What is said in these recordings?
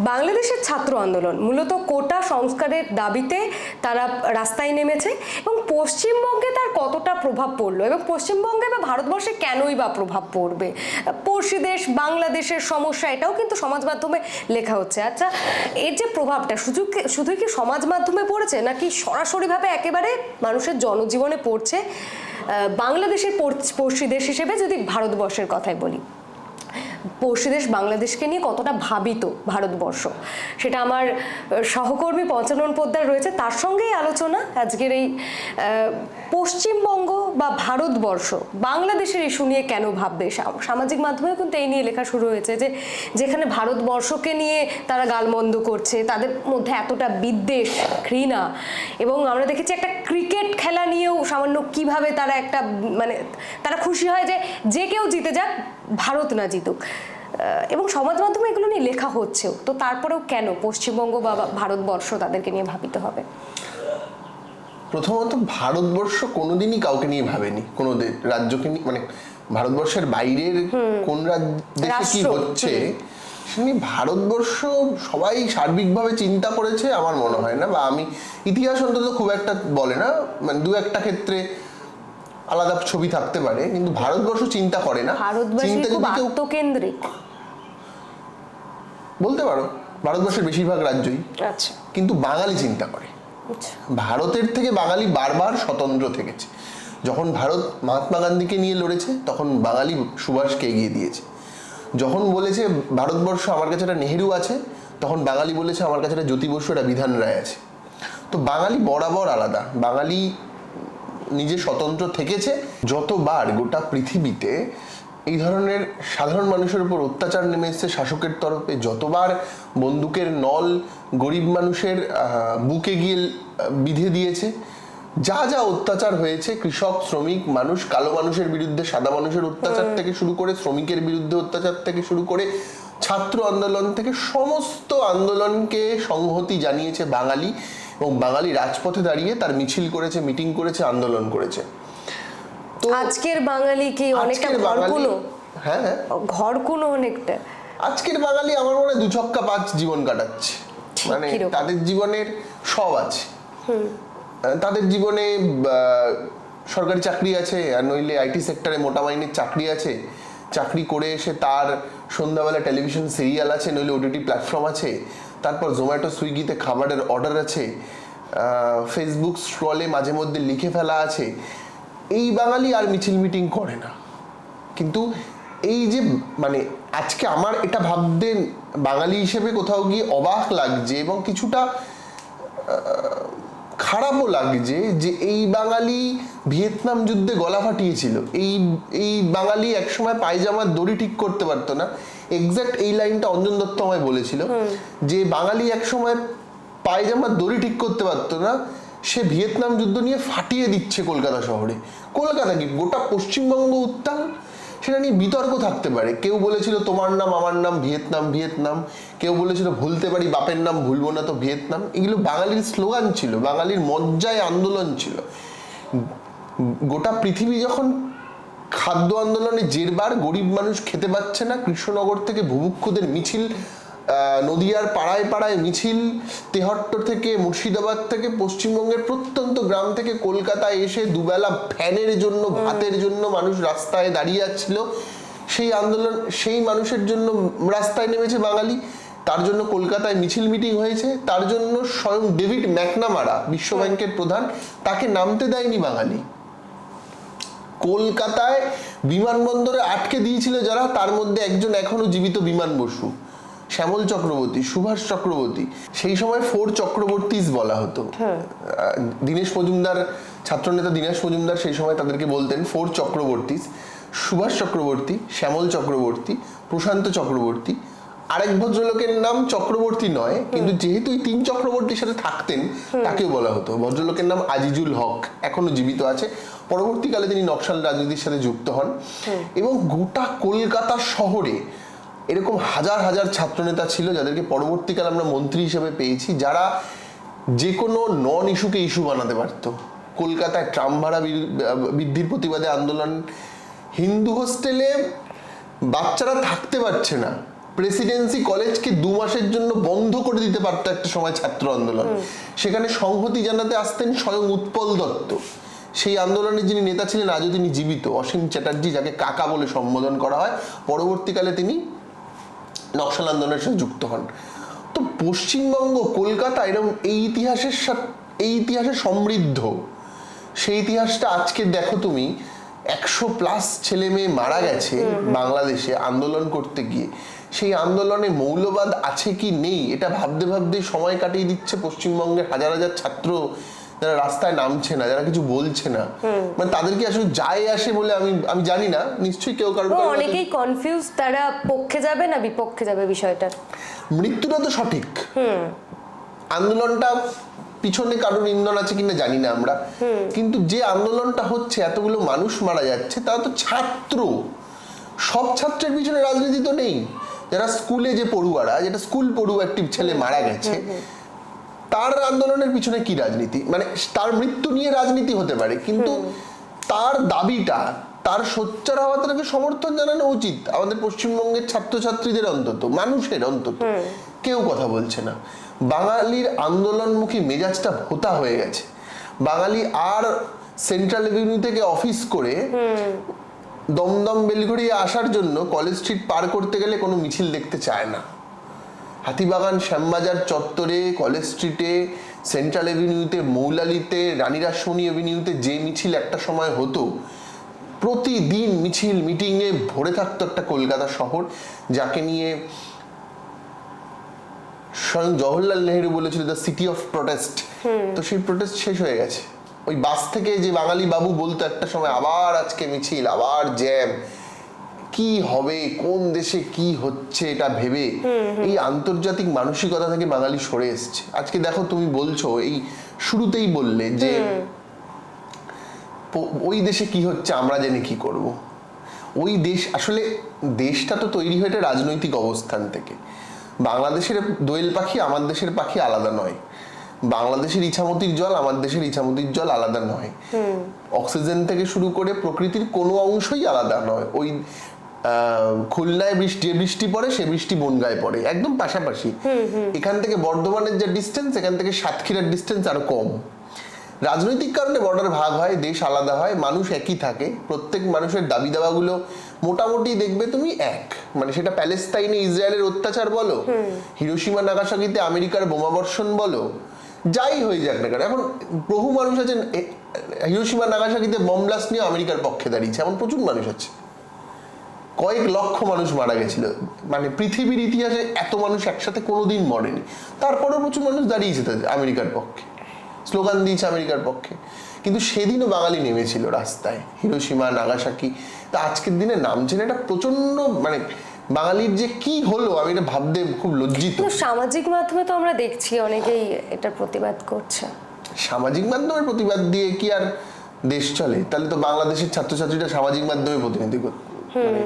বাংলাদেশের ছাত্র আন্দোলন, মূলত কোটা সংস্কারের দাবিতে তারা রাস্তায় নেমেছে এবং পশ্চিমবঙ্গে তার কতটা প্রভাব পড়ল এবং পশ্চিমবঙ্গে বা ভারতবর্ষে কেনই বা প্রভাব পড়বে? পড়শি দেশ, বাংলাদেশের সমস্যা, এটাও কিন্তু সমাজ মাধ্যমে লেখা হচ্ছে। আচ্ছা এর যে প্রভাবটা, শুধু শুধুই কি সমাজ মাধ্যমে পড়েছে, নাকি সরাসরিভাবে একেবারে মানুষের জনজীবনে পড়ছে? বাংলাদেশের পড়- পড়শি দেশ হিসেবে যদি ভারতবর্ষের কথাই বলি। পড়শি দেশ বাংলাদেশকে নিয়ে কতটা ভাবিত ভারতবর্ষ? সেটা আমার সহকর্মী পঞ্চানন পোদ্দার রয়েছে। তার সঙ্গেই আলোচনা আজকের এই পশ্চিমবঙ্গ বা ভারতবর্ষ, বাংলাদেশের ইস্যু নিয়ে কেন ভাববে? সামাজিক মাধ্যমেও কিন্তু এই নিয়ে লেখা শুরু হয়েছে যে, যেখানে ভারতবর্ষকে নিয়ে তারা গালমন্দ করছে, তাদের মধ্যে এতটা বিদ্বেষ, ঘৃণা এবং আমরা দেখেছি একটা ক্রিকেট খেলা নিয়েও সামান্য কীভাবে তারা একটা মানে তারা খুশি হয় যে যে কেউ জিতে যাক ভারত না জিতুক। এবং সমাজ মাধ্যমে এগুলো নিয়ে লেখা হচ্ছেও। তো তারপরেও কেন পশ্চিমবঙ্গ বা ভারতবর্ষ তাদেরকে নিয়ে ভাবিতে হবে? প্রথমত ভারতবর্ষ কোনোদিনই কাউকে নিয়ে ভাবেনি। কোনো রাজ্যকে নিয়ে মানে ভারতবর্ষের বাইরের কোন রাজ- দেশে কি হচ্ছে ভারতবর্ষ সবাই সার্বিকভাবে চিন্তা করেছে আমার মনে হয় না। বা আমি ইতিহাস অন্তত খুব একটা বলে না। মানে দু একটা ক্ষেত্রে আলাদা ছবি থাকতে পারে কিন্তু ভারতবর্ষ চিন্তা করে না। চিন্তা যদি কেউ আত্মকেন্দ্রিক। বলতে পারো ভারতবর্ষের বেশিরভাগ রাজ্যই। আচ্ছা। কিন্তু বাঙালি চিন্তা করে। আচ্ছা। ভারতের থেকে বাঙালি বারবার স্বতন্ত্র থেকেছে। যখন ভারত মহাত্মা গান্ধীকে নিয়ে লড়েছে তখন বাঙালি সুভাষকে এগিয়ে দিয়েছে। যখন বলেছে ভারতবর্ষ আমার কাছে একটা নেহেরু আছে তখন বাঙালি বলেছে আমার কাছে একটা জ্যোতি বসু একটা বিধান রায় আছে। তো বাঙালি বরাবর আলাদা। বাঙালি নিজে স্বতন্ত্র থেকেছে যতবার গোটা পৃথিবীতে এই ধরনের সাধারণ মানুষের উপর অত্যাচার নেমে এসছে শাসকের তরফে যতবার বন্দুকের নল গরিব মানুষের বুকে গিয়ে বিধে দিয়েছে যা যা অত্যাচার হয়েছে কৃষক শ্রমিক মানুষ কালো মানুষের বিরুদ্ধে সাদা মানুষের অত্যাচার থেকে শুরু করে শ্রমিকের বিরুদ্ধে অত্যাচার থেকে শুরু করে ছাত্র আন্দোলন থেকে সমস্ত আন্দোলনকে সংহতি জানিয়েছে বাঙালি। এবং বাঙালি রাজপথে দাঁড়িয়ে তার মিছিল করেছে মিটিং করেছে আন্দোলন করেছে। তো আজকের বাঙালি কি অনেকটা ঘরকুনো হ্যাঁ হ্যাঁ। ঘরকুনো অনেকটা। আজকের বাঙালি আমার মনে দু ছক্কা পাঁচ জীবন কাটাচ্ছে। মানে? তাদের জীবনের সব আছে। তাদের জীবনে সরকারি চাকরি আছে আর নইলে আইটি সেক্টরে মোটা মাইনের চাকরি আছে। চাকরি করে এসে তার সন্ধ্যাবেলা টেলিভিশন সিরিয়াল আছে নইলে ওটিটি প্ল্যাটফর্ম আছে। তারপর জোম্যাটো সুইগিতে খাবারের অর্ডার আছে ফেসবুক স্ক্রলে মাঝে মধ্যে লিখে ফেলা আছে। এই বাঙালি আর মিছিল মিটিং করে না। কিন্তু এই যে মানে আজকে আমার এটা ভাবতে বাঙালি হিসেবে কোথাও গিয়ে অবাক লাগছে এবং কিছুটা খারাপও লাগছে যে এই বাঙালি ভিয়েতনাম যুদ্ধে গলা ফাটিয়েছিল। এই এই বাঙালি একসময় পায়জামার দড়ি ঠিক করতে পারতো না। এক্স্যাক্ট এই লাইনটা অঞ্জন দত্ত আমায় বলেছিল যে বাঙালি একসময় পায়জামার দড়ি ঠিক করতে পারতো না সে ভিয়েতনাম যুদ্ধ নিয়ে ফাটিয়ে দিচ্ছে কলকাতা শহরে। কলকাতা কি? গোটা পশ্চিমবঙ্গ উত্তাল? সেটা নিয়ে বিতর্ক থাকতে পারে। কেউ বলেছিল তোমার নাম আমার নাম ভিয়েতনাম ভিয়েতনাম। কেউ বলেছিল ভুলতে পারি বাপের নাম ভুলবো না তো ভিয়েতনাম। এগুলো বাঙালির স্লোগান ছিল বাঙালির মজ্জায় আন্দোলন ছিল। গোটা পৃথিবী যখন খাদ্য আন্দোলনে জেরবার গরিব মানুষ খেতে পাচ্ছে না। কৃষ্ণনগর থেকে ভুভুক্ষুদের মিছিল নদিয়ার পাড়ায় পাড়ায় মিছিল তেহট্ট থেকে মুর্শিদাবাদ থেকে পশ্চিমবঙ্গের প্রত্যন্ত গ্রাম থেকে কলকাতায় এসে দুবেলা ফ্যানের জন্য ভাতের জন্য মানুষ রাস্তায় দাঁড়িয়ে যাচ্ছিল সেই আন্দোলন সেই মানুষের জন্য রাস্তায় নেমেছে বাঙালি। তার জন্য কলকাতায় মিছিল মিটিং হয়েছে। তার জন্য স্বয়ং ডেভিড ম্যাকনামারা বিশ্ব ব্যাংকের প্রধান তাকে নামতে দেয়নি বাঙালি। কলকাতায় বিমানবন্দরে আটকে দিয়েছিল যারা তার মধ্যে একজন এখনও জীবিত বিমান বসু শ্যামল চক্রবর্তী সুভাষ চক্রবর্তী। সেই সময় ফোর চক্রবর্তীস বলা হতো। দীনেশ মজুমদার ছাত্রনেতা দীনেশ মজুমদার সেই সময় তাদেরকে বলতেন ফোর চক্রবর্তীস সুভাষ চক্রবর্তী শ্যামল চক্রবর্তী প্রশান্ত চক্রবর্তী আরেক ভদ্রলোকের নাম চক্রবর্তী নয় কিন্তু যেহেতু এই তিন চক্রবর্তীর সাথে থাকতেন তাকেও বলা হতো ভদ্রলোকের নাম আজিজুল হক এখনও জীবিত আছে পরবর্তীকালে তিনি নকশাল রাজনীতির সাথে যুক্ত হন এবং গোটা কলকাতা শহরে এরকম হাজার হাজার ছাত্রনেতা ছিল যাদেরকে পরবর্তীকালে আমরা মন্ত্রী হিসেবে পেয়েছি যারা যে কোনো নন ইস্যুকে ইস্যু বানাতে পারতো কলকাতায় ট্রাম ভাড়া বৃদ্ধির প্রতিবাদে আন্দোলন হিন্দু হোস্টেলে বাচ্চারা থাকতে পারছে না প্রেসিডেন্সি কলেজকে দু মাসের জন্য বন্ধ করে দিতে পারতো একটা সময় ছাত্র আন্দোলন। সেখানে সংহতি জানাতে আসতেন স্বয়ং উৎপল দত্ত। সেই আন্দোলনের যিনি নেতা ছিলেন আজও তিনি জীবিত। অসীম চ্যাটার্জি যাকে কাকা বলে সম্বোধন করা হয়। পরবর্তীকালে তিনি নকশাল আন্দোলনের সাথে যুক্ত হন। তো পশ্চিমবঙ্গ কলকাতা এরকম এই ইতিহাসের সাথে এই ইতিহাসে সমৃদ্ধ। সেই ইতিহাসটা আজকে দেখো তুমি একশো প্লাস ছেলে মেয়ে মারা গেছে বাংলাদেশে আন্দোলন করতে গিয়ে। সেই আন্দোলনে মৌলবাদ আছে কি নেই? এটা ভাবতে ভাবতে সময় কাটিয়ে দিচ্ছে পশ্চিমবঙ্গের হাজার হাজার ছাত্র যারা রাস্তায় নামছে না যারা কিছু বলছে না। মানে তাদের কি আসলে যায় আসে বলে আমি আমি জানি না। নিশ্চয়ই কেউ কাছে- অনেকেই কনফিউজ তারা পক্ষে যাবে না বিপক্ষে যাবে বিষয়টার মৃত্যুটা তো সঠিক। আন্দোলনটা পিছনে কারোর ইন্ধন আছে কিনা জানি না আমরা। কিন্তু যে আন্দোলনটা হচ্ছে এতগুলো মানুষ মারা যাচ্ছে তারা তো ছাত্র। সব ছাত্রের পিছনে রাজনীতি তো নেই। যারা স্কুলে যে পড়ুয়ারা যেটা স্কুল পড়ুয়া একটি ছেলে মারা গেছে তার আন্দোলনের পিছনে কি রাজনীতি? মানে তার মৃত্যু নিয়ে রাজনীতি হতে পারে কিন্তু তার দাবিটা তার সোচ্চার হওয়া তাকে সমর্থন জানানো উচিত। আমাদের পশ্চিমবঙ্গের ছাত্রছাত্রীদের অন্তত মানুষের অন্তত। কেউ কথা বলছে না। বাঙালির আন্দোলনমুখী মেজাজটা ভোতা হয়ে গেছে। বাঙালি আর সেন্ট্রাল এভিনিউ থেকে অফিস করে দমদম বেলঘড়িয়ে আসার জন্য কলেজ স্ট্রিট পার করতে গেলে কোনো মিছিল দেখতে চায় না। হাতিবাগান শ্যামবাজার চত্বরে কলেজ স্ট্রিটে সেন্ট্রাল এভিনিউতে মৌলালিতে রানীরা সোনি এভিনিউতে যে মিছিল একটা সময় হতো প্রতিদিন মিছিল মিটিংয়ে ভরে থাকতো একটা কলকাতা শহর যাকে নিয়ে স্বয়ং জওহরলাল নেহেরু বলেছিল দ্য সিটি অফ প্রোটেস্ট তো সেই প্রোটেস্ট শেষ হয়ে গেছে। ওই বাস থেকে যে বাঙালি বাবু বলতো একটা সময় আবার আজকে মিছিল আবার জ্যাম। কি হবে? কোন দেশে কি হচ্ছে এটা ভেবে? এই আন্তর্জাতিক মানসিকতা থেকে বাঙালি সরে এসছে। আজকে দেখো তুমি বলছো এই শুরুতেই বললে যে ওই দেশে কি হচ্ছে আমরা জেনে কি করব? ওই দেশ আসলে দেশটা তো তৈরি হয়েছে রাজনৈতিক অবস্থান থেকে। বাংলাদেশের দোয়েল পাখি আমার দেশের পাখি আলাদা নয়। বাংলাদেশের ইছামতির জল আমার দেশের ইছামতির জল আলাদা নয়। অক্সিজেন থেকে শুরু করে প্রকৃতির কোনো অংশই আলাদা নয়। ওই খুলনায় বৃষ্টি বৃষ্টি পড়ে সে বৃষ্টি বনগায় পড়ে একদম পাশাপাশি। এখান থেকে বর্ধমানের যে ডিস্টেন্স এখান থেকে সাতক্ষীরার ডিস্টেন্স আরও কম। রাজনৈতিক কারণে বর্ডার ভাগ হয় দেশ আলাদা হয় মানুষ একই থাকে। প্রত্যেক মানুষের দাবি দাওয়াগুলো মোটামুটি দেখবে তুমি এক। মানে সেটা প্যালেস্তাইনে ইসরায়েলের অত্যাচার বলো হিরোসীমা নাগাসাকিতে আমেরিকার বোমাবর্ষণ বলো যাই হয়ে যাক না কেন, এখন বহু মানুষ আছেন হিরোসীমা নাগাসাকিতে বম ব্লাস্ট নিয়ে আমেরিকার পক্ষে দাঁড়িয়েছে, এমন প্রচুর মানুষ আছে। কয়েক লক্ষ মানুষ মারা গেছিল মানে পৃথিবীর ইতিহাসে এত মানুষ একসাথে কোনোদিন মরেনি। তারপরেও প্রচুর মানুষ দাঁড়িয়েছে তাদের, আমেরিকার পক্ষে। স্লোগান দিয়েছে আমেরিকার পক্ষে। কিন্তু সেদিনও বাঙালি নেমেছিল রাস্তায় হিরোসীমা নাগাসাকি। তা আজকের দিনে নামছে না এটা প্রচণ্ড মানে বাঙালির যে কি হলো আমি এটা ভাবতে খুব লজ্জিত। সামাজিক মাধ্যমে তো আমরা দেখছি অনেকেই এটার প্রতিবাদ করছে। সামাজিক মাধ্যমের প্রতিবাদ দিয়ে কি আর দেশ চলে? তাহলে তো বাংলাদেশের ছাত্রছাত্রীরা সামাজিক মাধ্যমে প্রতিনিধি করত মানে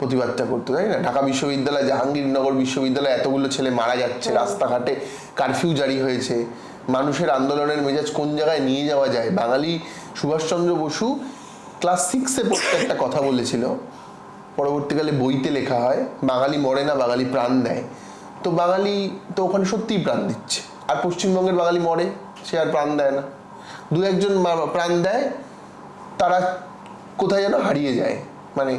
প্রতিবাদটা করতো তাই না? ঢাকা বিশ্ববিদ্যালয় জাহাঙ্গীরনগর বিশ্ববিদ্যালয় এতগুলো ছেলে মারা যাচ্ছে রাস্তাঘাটে কারফিউ জারি হয়েছে। মানুষের আন্দোলনের মেজাজ কোন জায়গায় নিয়ে যাওয়া যায়? বাঙালি সুভাষচন্দ্র বসু ক্লাস সিক্সে পড়তে একটা কথা বলেছিল। পরবর্তীকালে বইতে লেখা হয় বাঙালি মরে না বাঙালি প্রাণ দেয় তো বাঙালি তো ওখানে সত্যিই প্রাণ দিচ্ছে। আর পশ্চিমবঙ্গের বাঙালি মরে সে আর প্রাণ দেয় না। দু একজন প্রাণ দেয় তারা কোথায় যেন হারিয়ে যায়। মানে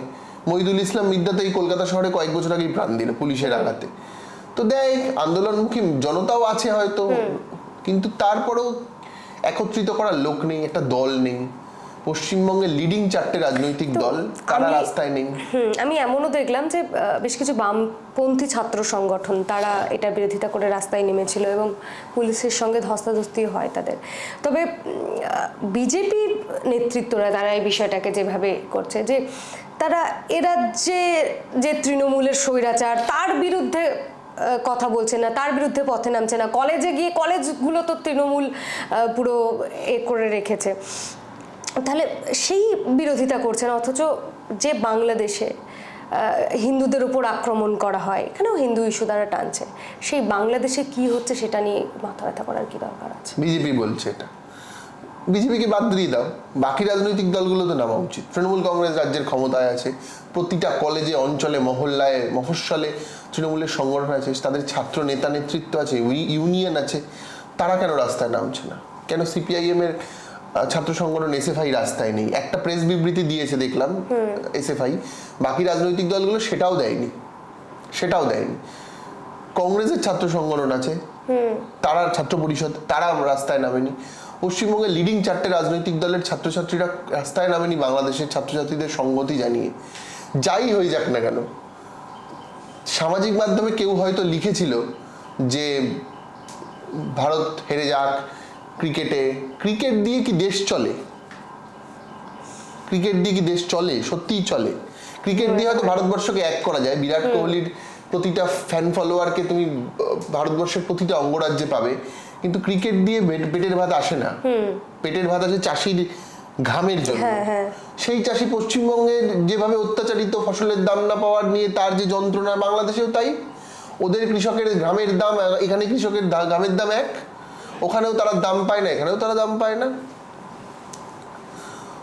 মহিদুল ইসলাম মিদ্যাতে এই কলকাতা শহরে কয়েক বছর আগেই প্রাণ দিল পুলিশের আঘাতে। তো দেয় আন্দোলনমুখী জনতাও আছে হয়তো কিন্তু তারপরেও একত্রিত করার লোক নেই একটা দল নেই। পশ্চিমবঙ্গের লিডিং চারটে রাজনৈতিক দল আমি- রাস্তায় নেই? হুম আমি এমনও দেখলাম যে বেশ কিছু বামপন্থী ছাত্র সংগঠন তারা এটা বিরোধিতা করে রাস্তায় নেমেছিল এবং পুলিশের সঙ্গে ধস্তাধস্তি হয় তাদের। তবে বিজেপি নেতৃত্বরা তারা এই বিষয়টাকে যেভাবে করছে যে তারা এ রাজ্যে যে তৃণমূলের স্বৈরাচার তার বিরুদ্ধে কথা বলছে না তার বিরুদ্ধে পথে নামছে না। কলেজে গিয়ে কলেজগুলো তো তৃণমূল পুরো এ করে রেখেছে। তাহলে সেই বিরোধিতা করছেন, অথচ যে বাংলাদেশে হিন্দুদের উপর আক্রমণ করা হয়, এখানেও হিন্দু ইস্যু দ্বারা টানছে, সেই বাংলাদেশে কি হচ্ছে সেটা নিয়ে মাথা ব্যথা করার কি দরকার আছে? বিজেপি বলছে এটা। বিজেপিকে বাদ দিয়ে দাও, বাকি রাজনৈতিক দলগুলো তো নামা উচিত। তৃণমূল কংগ্রেস রাজ্যের ক্ষমতায় আছে, প্রতিটা কলেজে, অঞ্চলে, মহল্লায়, মফস্বলে তৃণমূলের সংগঠন আছে, তাদের ছাত্র নেতা নেতৃত্ব আছে ইউ- ইউনিয়ন আছে, তারা কেন রাস্তায় নামছে না? কেন সিপিআইএম এর ছাত্র সংগঠন এসএফআই রাস্তায় নেই। একটা প্রেস বিবৃতি দিয়েছে দেখলাম এসএফআই বাকি রাজনৈতিক দলগুলো সেটাও দেয়নি। সেটাও দেয়নি। কংগ্রেসের ছাত্র সংগঠন আছে। তারা ছাত্র পরিষদ তারা রাস্তায় নামেনি। পশ্চিমবঙ্গের লিডিং চারটে রাজনৈতিক দলের ছাত্রছাত্রীরা রাস্তায় নামেনি বাংলাদেশের ছাত্রছাত্রীদের সংগতি জানিয়ে। যাই হয়ে যাক না কেন সামাজিক মাধ্যমে কেউ হয়তো লিখেছিল যে ভারত হেরে যাক ক্রিকেটে ক্রিকেট দিয়ে কি দেশ চলে? ক্রিকেট দিয়ে কি দেশ চলে? সত্যিই চলে। ক্রিকেট দিয়ে হয়তো ভারতবর্ষকে এক করা যায়। বিরাট কোহলির প্রতিটা ফ্যান ফলোয়ারকে তুমি ভারতবর্ষের প্রতিটা অঙ্গরাজ্যে পাবে। কিন্তু ক্রিকেট দিয়ে পেটের ভাত আসে না। পেটের ভাত আসে চাষির ঘামের জন্য। সেই চাষি পশ্চিমবঙ্গের যেভাবে অত্যাচারিত ফসলের দাম না পাওয়ার নিয়ে তার যে যন্ত্রণা বাংলাদেশেও তাই। ওদের কৃষকের ঘামের দাম এখানে কৃষকের ঘামের দাম এক। ওখানেও তারা দাম পায় না এখানেও তারা দাম পায় না।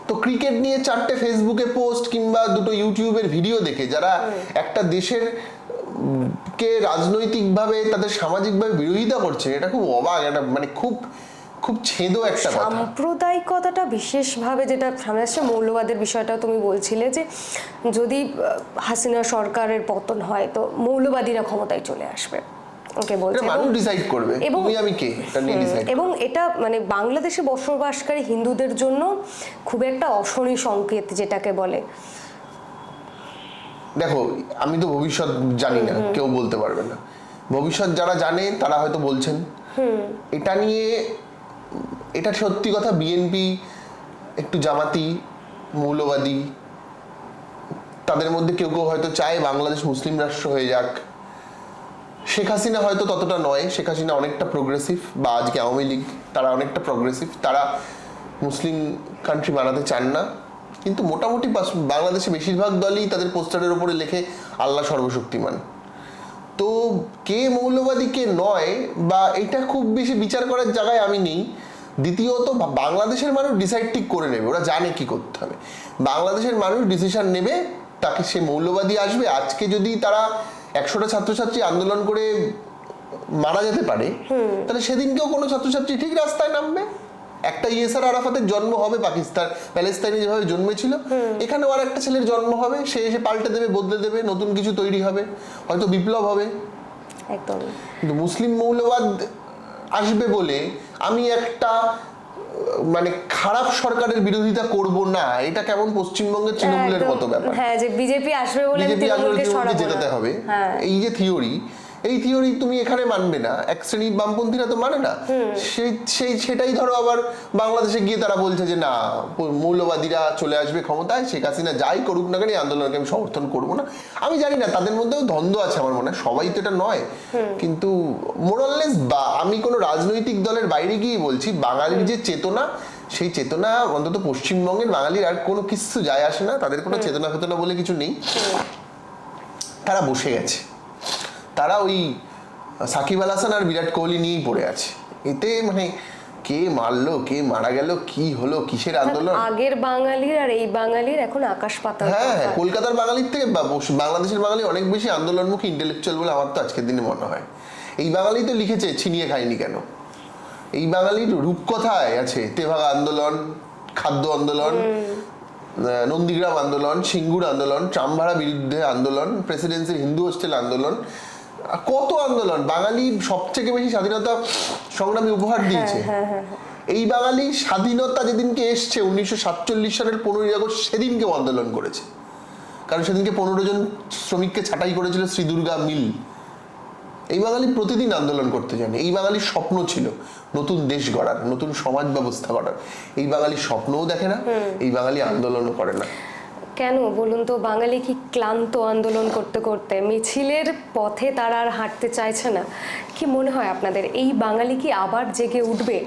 তো ক্রিকেট নিয়ে চারটে ফেসবুকে পোস্ট কিংবা দুটো ইউটিউবের ভিডিও দেখে যারা একটা দেশের কে রাজনৈতিকভাবে তাদের সামাজিকভাবে বিরোধিতা করছে এটা খুব অবাক এটা মানে খুব খুব ছেদো একটা কথা। সাম্প্রদায়িকতাটা বিশেষভাবে যেটা সামনে আসছে মৌলবাদের বিষয়টা তুমি বলছিলে যে যদি হাসিনা সরকারের পতন হয় তো মৌলবাদীরা ক্ষমতায় চলে আসবে। ওকে বলছে। মানুষ ডিসাইড করবে। এবং- আমি কে? এবং এটা মানে বাংলাদেশে বসবাসকারী হিন্দুদের জন্য খুব একটা অশনি সংকেত যেটাকে বলে। দেখো আমি তো ভবিষ্যৎ জানি না কেউ বলতে পারবে না। ভবিষ্যৎ যারা জানে তারা হয়তো বলছেন। এটা নিয়ে এটা সত্যি কথা বিএনপি একটু জামাতি মৌলবাদী তাদের মধ্যে কেউ কেউ হয়তো চায় বাংলাদেশ মুসলিম রাষ্ট্র হয়ে যাক। শেখ হাসিনা হয়তো ততটা নয়। শেখ হাসিনা অনেকটা প্রোগ্রেসিভ বা আজকে আওয়ামী লীগ, তারা অনেকটা প্রোগ্রেসিভ তারা মুসলিম কান্ট্রি বানাতে চান না। কিন্তু মোটামুটি বাংলাদেশে বেশিরভাগ দলই তাদের পোস্টারের উপরে লেখে আল্লাহ সর্বশক্তিমান। তো কে মৌলবাদী, কে নয় বা এটা খুব বেশি বিচার করার জায়গায় আমি নেই। দ্বিতীয়ত বাংলাদেশের মানুষ ডিসাইড ঠিক করে নেবে। ওরা জানে কি করতে হবে। বাংলাদেশের মানুষ ডিসিশন নেবে, তাকে সে মৌলবাদী আসবে। আজকে যদি তারা একশোটা ছাত্রছাত্রী আন্দোলন করে মারা যেতে পারে তাহলে সেদিনকেও কোনো ছাত্রছাত্রী ঠিক রাস্তায় নামবে? একটা ইয়েসার আরাফাতের জন্ম হবে পাকিস্তান প্যালেস্তাইনে যেভাবে জন্মেছিল এখানেও আর একটা ছেলের জন্ম হবে সে এসে পাল্টে দেবে বদলে দেবে নতুন কিছু তৈরি হবে হয়তো বিপ্লব হবে। একদম। কিন্তু মুসলিম মৌলবাদ আসবে বলে আমি একটা মানে খারাপ সরকারের বিরোধিতা করব না এটা কেমন পশ্চিমবঙ্গের তৃণমূলের। মতো ব্যাপার? হ্যাঁ যে বিজেপি আসবে বলে বিজেপি আসবে জেতাতে হবে। হ্যাঁ। এই যে থিওরি এই থিওরি তুমি এখানে মানবে না। এক শ্রেণির বামপন্থীরা তো মানে না। সেই সেই সেটাই ধরো আবার বাংলাদেশে গিয়ে তারা বলছে যে না মৌলবাদীরা চলে আসবে ক্ষমতায় শেখ হাসিনা যাই করুক না কেন এই আন্দোলনকে আমি সমর্থন করব না। আমি জানি না তাদের মধ্যেও দ্বন্দ্ব আছে আমার মনে হয় সবাই তো এটা নয়। কিন্তু মোরাললেস বা আমি কোনো রাজনৈতিক দলের বাইরে গিয়ে বলছি বাঙালির যে চেতনা সেই চেতনা অন্তত পশ্চিমবঙ্গের বাঙালির আর কোনো কিছু যায় আসে না তাদের কোনো চেতনা ফেতনা বলে কিছু নেই। তারা বসে গেছে। তারা ওই সাকিব আল হাসান আর বিরাট কোহলি নিয়েই পড়ে আছে। এতে মানে কে মারলো কে মারা গেল কি হলো কিসের আন্দোলন? আগের বাঙালির আর এই বাঙালির এখন আকাশ পাতাল হ্যাঁ হ্যাঁ কলকাতার বাঙালির থেকে বাংলাদেশের বাঙালি অনেক বেশি আন্দোলনমুখী ইন্টেলেকচুয়াল বলে আমার তো আজকের দিনে মনে হয়। এই বাঙালি তো লিখেছে ছিনিয়ে খায়নি কেন? এই বাঙালির রূপকথায় আছে তেভাগা আন্দোলন খাদ্য আন্দোলন নন্দীগ্রাম আন্দোলন সিঙ্গুর আন্দোলন ট্রামভাড়া বিরুদ্ধে আন্দোলন প্রেসিডেন্সির হিন্দু হোস্টেল আন্দোলন কত আন্দোলন? বাঙালি সবথেকে বেশি স্বাধীনতা সংগ্রামী উপহার দিয়েছে। এই বাঙালি স্বাধীনতা যেদিনকে এসছে উনিশশো সাতচল্লিশ সালের পনেরোই আগস্ট সেদিনকেও আন্দোলন করেছে। কারণ সেদিনকে পনেরো জন শ্রমিককে ছাঁটাই করেছিল শ্রী দুর্গা মিল। এই বাঙালি প্রতিদিন আন্দোলন করতে জানে এই বাঙালির স্বপ্ন ছিল নতুন দেশ গড়ার নতুন সমাজ ব্যবস্থা গড়ার। এই বাঙালি স্বপ্নও দেখে না এই বাঙালি আন্দোলনও করে না। কেন? বলুন তো, বাঙালি কি ক্লান্ত আন্দোলন করতে করতে মিছিলের পথে তারা আর হাঁটতে চাইছে না? কি মনে হয় আপনাদের? এই বাঙালি কি আবার জেগে উঠবে?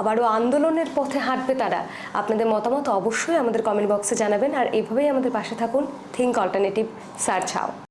আবারও আন্দোলনের পথে হাঁটবে তারা? আপনাদের মতামত অবশ্যই আমাদের কমেন্ট বক্সে জানাবেন আর এভাবেই আমাদের পাশে থাকুন থিঙ্ক অল্টারনেটিভ সার্চ হাও